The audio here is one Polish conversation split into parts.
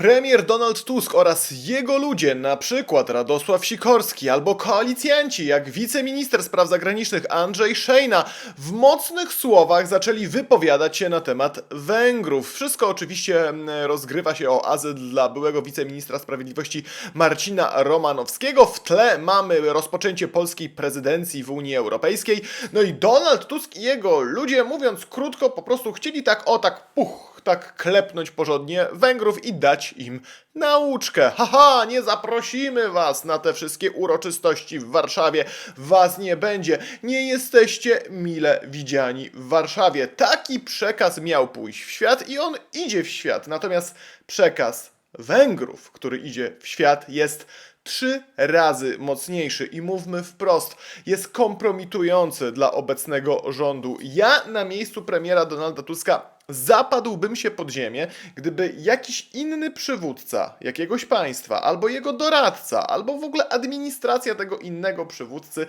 Premier Donald Tusk oraz jego ludzie, na przykład Radosław Sikorski albo koalicjanci, jak wiceminister spraw zagranicznych Andrzej Szejna, w mocnych słowach zaczęli wypowiadać się na temat Węgrów. Wszystko oczywiście mm, rozgrywa się o azyl dla byłego wiceministra sprawiedliwości Marcina Romanowskiego. W tle mamy rozpoczęcie polskiej prezydencji w Unii Europejskiej. No i Donald Tusk i jego ludzie, mówiąc krótko, po prostu chcieli tak o tak puch tak klepnąć porządnie Węgrów i dać im nauczkę. Haha, nie zaprosimy was na te wszystkie uroczystości w Warszawie. Was nie będzie. Nie jesteście mile widziani w Warszawie. Taki przekaz miał pójść w świat i on idzie w świat. Natomiast przekaz Węgrów, który idzie w świat, jest trzy razy mocniejszy i mówmy wprost, jest kompromitujący dla obecnego rządu. Ja na miejscu premiera Donalda Tuska zapadłbym się pod ziemię, gdyby jakiś inny przywódca jakiegoś państwa, albo jego doradca, albo w ogóle administracja tego innego przywódcy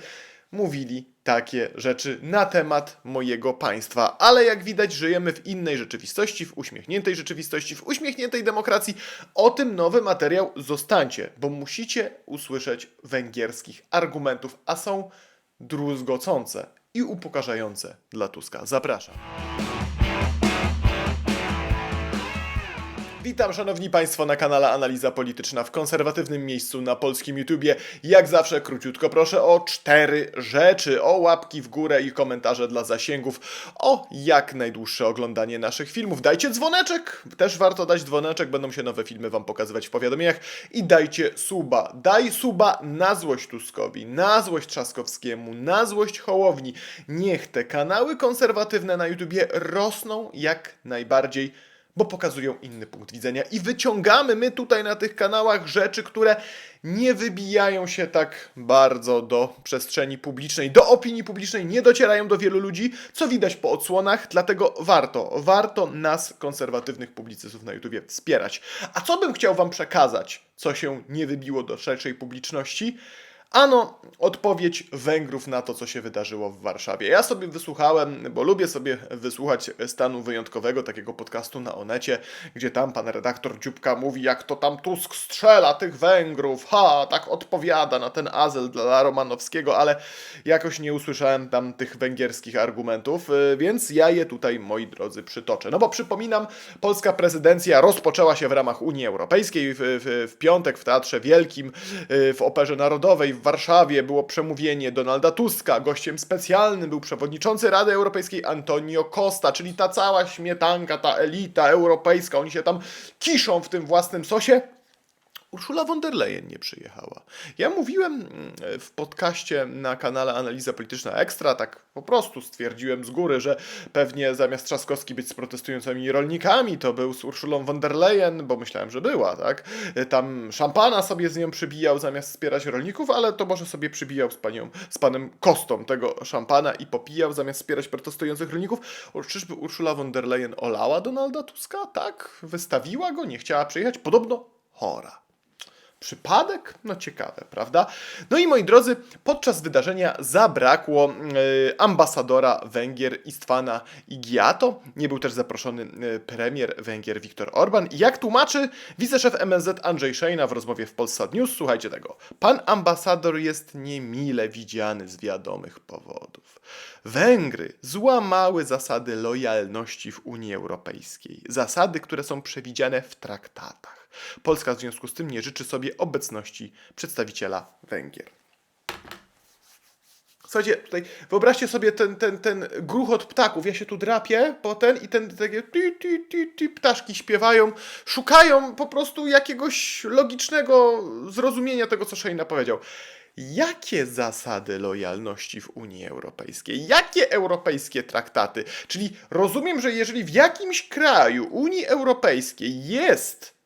mówili takie rzeczy na temat mojego państwa. Ale jak widać, żyjemy w innej rzeczywistości, w uśmiechniętej rzeczywistości, w uśmiechniętej demokracji. O tym nowy materiał zostańcie, bo musicie usłyszeć węgierskich argumentów, a są druzgocące i upokarzające dla Tuska. Zapraszam. Witam szanowni państwo na kanale Analiza Polityczna w konserwatywnym miejscu na polskim YouTubie. Jak zawsze króciutko proszę o cztery rzeczy, o łapki w górę i komentarze dla zasięgów, o jak najdłuższe oglądanie naszych filmów. Dajcie dzwoneczek, też warto dać dzwoneczek, będą się nowe filmy wam pokazywać w powiadomieniach i dajcie suba. Daj suba na złość Tuskowi, na złość Trzaskowskiemu, na złość Hołowni. Niech te kanały konserwatywne na YouTubie rosną jak najbardziej bo pokazują inny punkt widzenia i wyciągamy my tutaj na tych kanałach rzeczy, które nie wybijają się tak bardzo do przestrzeni publicznej, do opinii publicznej, nie docierają do wielu ludzi, co widać po odsłonach, dlatego warto, warto nas, konserwatywnych publicystów na YouTubie wspierać. A co bym chciał wam przekazać, co się nie wybiło do szerszej publiczności? Ano, odpowiedź Węgrów na to, co się wydarzyło w Warszawie. Ja sobie wysłuchałem, bo lubię sobie wysłuchać stanu wyjątkowego, takiego podcastu na Onecie, gdzie tam pan redaktor Dziubka mówi, jak to tam Tusk strzela tych Węgrów, ha, tak odpowiada na ten azyl dla Romanowskiego, ale jakoś nie usłyszałem tam tych węgierskich argumentów, y, więc ja je tutaj, moi drodzy, przytoczę. No bo przypominam, polska prezydencja rozpoczęła się w ramach Unii Europejskiej w, w, w piątek w Teatrze Wielkim, y, w Operze Narodowej w Warszawie było przemówienie Donalda Tuska. Gościem specjalnym był przewodniczący Rady Europejskiej Antonio Costa, czyli ta cała śmietanka, ta elita europejska. Oni się tam kiszą w tym własnym sosie. Ursula von der Leyen nie przyjechała. Ja mówiłem mm, w podcaście na kanale Analiza Polityczna Ekstra, tak po prostu stwierdziłem z góry, że pewnie zamiast Trzaskowski być z protestującymi rolnikami, to był z Urszulą von der Leyen, bo myślałem, że była, tak? Tam szampana sobie z nią przybijał zamiast wspierać rolników, ale to może sobie przybijał z panią, z panem Kostą tego szampana i popijał zamiast wspierać protestujących rolników. Czyżby Urszula von der Leyen olała Donalda Tuska? Tak? Wystawiła go? Nie chciała przyjechać? Podobno chora. Przypadek? No ciekawe, prawda? No i moi drodzy, podczas wydarzenia zabrakło e, ambasadora Węgier Istwana Igiato. Nie był też zaproszony e, premier Węgier Viktor Orban. Jak tłumaczy wiceszef MSZ Andrzej Szejna w rozmowie w Polsat News, słuchajcie tego. Pan ambasador jest niemile widziany z wiadomych powodów. Węgry złamały zasady lojalności w Unii Europejskiej. Zasady, które są przewidziane w traktatach. Polska w związku z tym nie życzy sobie obecności przedstawiciela Węgier. Słuchajcie, tutaj wyobraźcie sobie ten, ten, ten gruchot ptaków. Ja się tu drapię, potem i ten takie ti, ti, ti, ti, ptaszki śpiewają, szukają po prostu jakiegoś logicznego zrozumienia tego, co Szejna powiedział. Jakie zasady lojalności w Unii Europejskiej? Jakie europejskie traktaty? Czyli rozumiem, że jeżeli w jakimś kraju Unii Europejskiej jest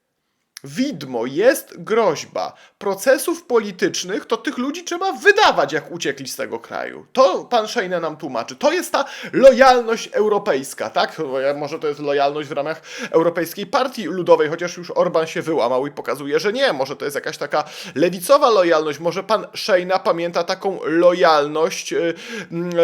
widmo, jest groźba procesów politycznych, to tych ludzi trzeba wydawać, jak uciekli z tego kraju. To pan Szejna nam tłumaczy. To jest ta lojalność europejska, tak? Może to jest lojalność w ramach Europejskiej Partii Ludowej, chociaż już Orban się wyłamał i pokazuje, że nie. Może to jest jakaś taka lewicowa lojalność. Może pan Szejna pamięta taką lojalność y,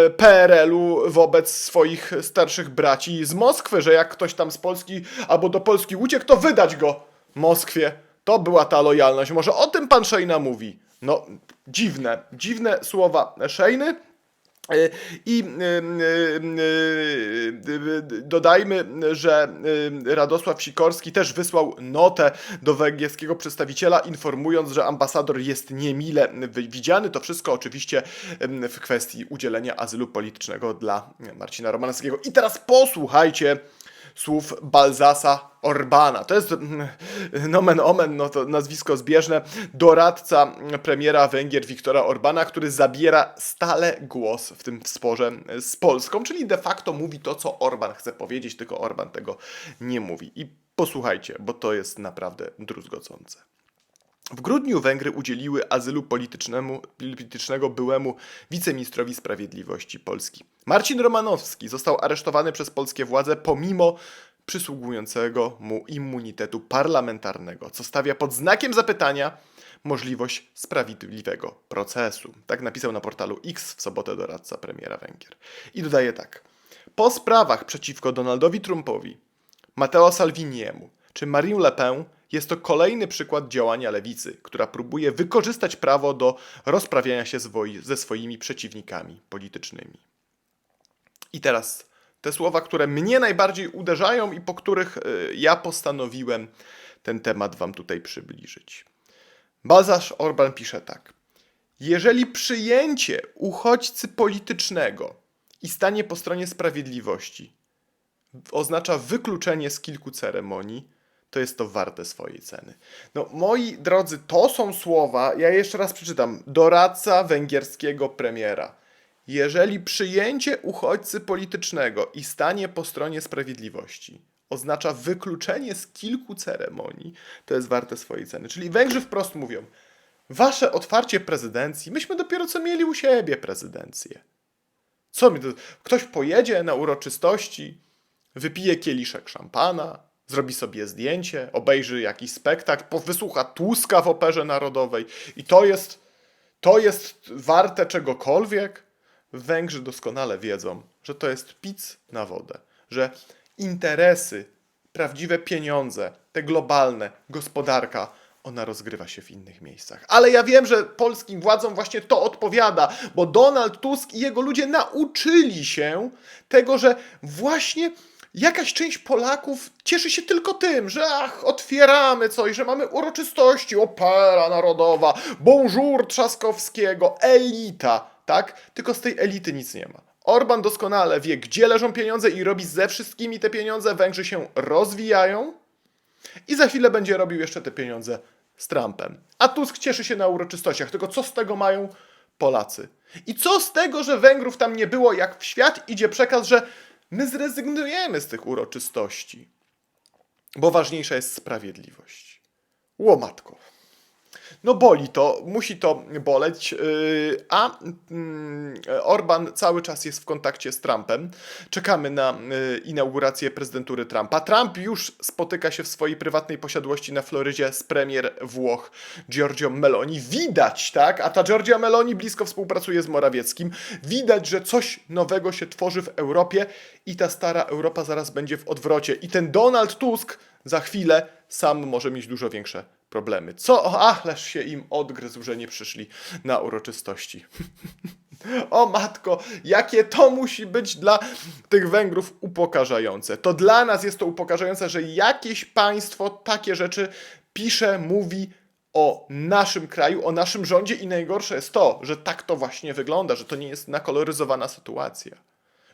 y, PRL-u wobec swoich starszych braci z Moskwy, że jak ktoś tam z Polski albo do Polski uciekł, to wydać go Moskwie. To była ta lojalność. Może o tym pan Szejna mówi. No, dziwne, dziwne słowa Szejny. E, I y, y, y, dodajmy, że y, Radosław Sikorski też wysłał notę do węgierskiego przedstawiciela, informując, że ambasador jest niemile widziany. To wszystko oczywiście w kwestii udzielenia azylu politycznego dla Marcina Romanowskiego. I teraz posłuchajcie słów Balzasa Orbana. To jest mm, nomen omen, no to nazwisko zbieżne, doradca premiera Węgier Viktora Orbana, który zabiera stale głos w tym sporze z Polską, czyli de facto mówi to, co Orban chce powiedzieć, tylko Orban tego nie mówi. I posłuchajcie, bo to jest naprawdę druzgocące. W grudniu Węgry udzieliły azylu politycznemu, politycznego byłemu wiceministrowi sprawiedliwości Polski. Marcin Romanowski został aresztowany przez polskie władze pomimo przysługującego mu immunitetu parlamentarnego, co stawia pod znakiem zapytania możliwość sprawiedliwego procesu. Tak napisał na portalu X w sobotę doradca premiera Węgier. I dodaje tak. Po sprawach przeciwko Donaldowi Trumpowi, Matteo Salviniemu czy Marine Le Pen jest to kolejny przykład działania lewicy, która próbuje wykorzystać prawo do rozprawiania się ze swoimi przeciwnikami politycznymi. I teraz te słowa, które mnie najbardziej uderzają i po których y, ja postanowiłem ten temat wam tutaj przybliżyć. Balzasz Orban pisze tak. Jeżeli przyjęcie uchodźcy politycznego i stanie po stronie sprawiedliwości oznacza wykluczenie z kilku ceremonii, to jest to warte swojej ceny. No, moi drodzy, to są słowa, ja jeszcze raz przeczytam. Doradca węgierskiego premiera. Jeżeli przyjęcie uchodźcy politycznego i stanie po stronie sprawiedliwości oznacza wykluczenie z kilku ceremonii, to jest warte swojej ceny. Czyli Węgrzy wprost mówią: Wasze otwarcie prezydencji, myśmy dopiero co mieli u siebie prezydencję. Co mi to? Ktoś pojedzie na uroczystości, wypije kieliszek szampana, zrobi sobie zdjęcie, obejrzy jakiś spektakl, wysłucha Tuska w operze narodowej i to jest, to jest warte czegokolwiek. Węgrzy doskonale wiedzą, że to jest pic na wodę, że interesy, prawdziwe pieniądze, te globalne, gospodarka, ona rozgrywa się w innych miejscach. Ale ja wiem, że polskim władzom właśnie to odpowiada, bo Donald Tusk i jego ludzie nauczyli się tego, że właśnie jakaś część Polaków cieszy się tylko tym, że ach, otwieramy coś, że mamy uroczystości, opera narodowa, bonjour Trzaskowskiego, elita, tak? Tylko z tej elity nic nie ma. Orban doskonale wie, gdzie leżą pieniądze i robi ze wszystkimi te pieniądze. Węgrzy się rozwijają i za chwilę będzie robił jeszcze te pieniądze z Trumpem. A Tusk cieszy się na uroczystościach. Tylko co z tego mają Polacy? I co z tego, że Węgrów tam nie było, jak w świat idzie przekaz, że my zrezygnujemy z tych uroczystości, bo ważniejsza jest sprawiedliwość. Łomatko. No boli to, musi to boleć, yy, a mm, Orban cały czas jest w kontakcie z Trumpem. Czekamy na yy, inaugurację prezydentury Trumpa. Trump już spotyka się w swojej prywatnej posiadłości na Florydzie z premier Włoch Giorgio Meloni. Widać, tak? A ta Giorgia Meloni blisko współpracuje z Morawieckim. Widać, że coś nowego się tworzy w Europie i ta stara Europa zaraz będzie w odwrocie. I ten Donald Tusk za chwilę sam może mieć dużo większe problemy. Co? Ach, leż się im odgryzł, że nie przyszli na uroczystości. o matko, jakie to musi być dla tych Węgrów upokarzające. To dla nas jest to upokarzające, że jakieś państwo takie rzeczy pisze, mówi o naszym kraju, o naszym rządzie i najgorsze jest to, że tak to właśnie wygląda, że to nie jest nakoloryzowana sytuacja,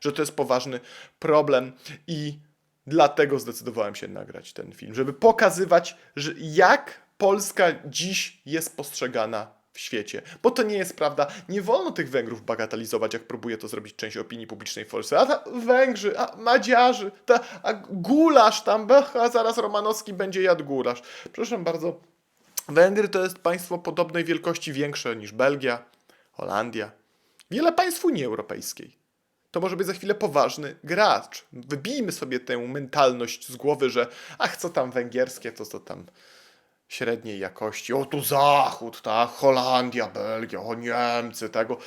że to jest poważny problem i dlatego zdecydowałem się nagrać ten film, żeby pokazywać, jak Polska dziś jest postrzegana w świecie. Bo to nie jest prawda. Nie wolno tych Węgrów bagatelizować, jak próbuje to zrobić część opinii publicznej w Polsce. A ta Węgrzy, a Madziarzy, ta, a gulasz tam, a zaraz Romanowski będzie jadł gulasz. Proszę bardzo, Węgry to jest państwo podobnej wielkości większe niż Belgia, Holandia, wiele państw Unii Europejskiej. To może być za chwilę poważny gracz. Wybijmy sobie tę mentalność z głowy, że ach, co tam węgierskie, to co tam średniej jakości. O, tu Zachód, tak, Holandia, Belgia, o Niemcy, tego.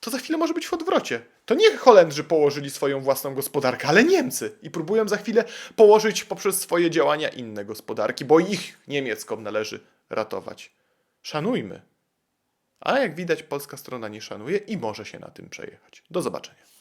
To za chwilę może być w odwrocie. To nie Holendrzy położyli swoją własną gospodarkę, ale Niemcy. I próbują za chwilę położyć poprzez swoje działania inne gospodarki, bo ich niemiecką należy ratować. Szanujmy. A jak widać, polska strona nie szanuje i może się na tym przejechać. Do zobaczenia.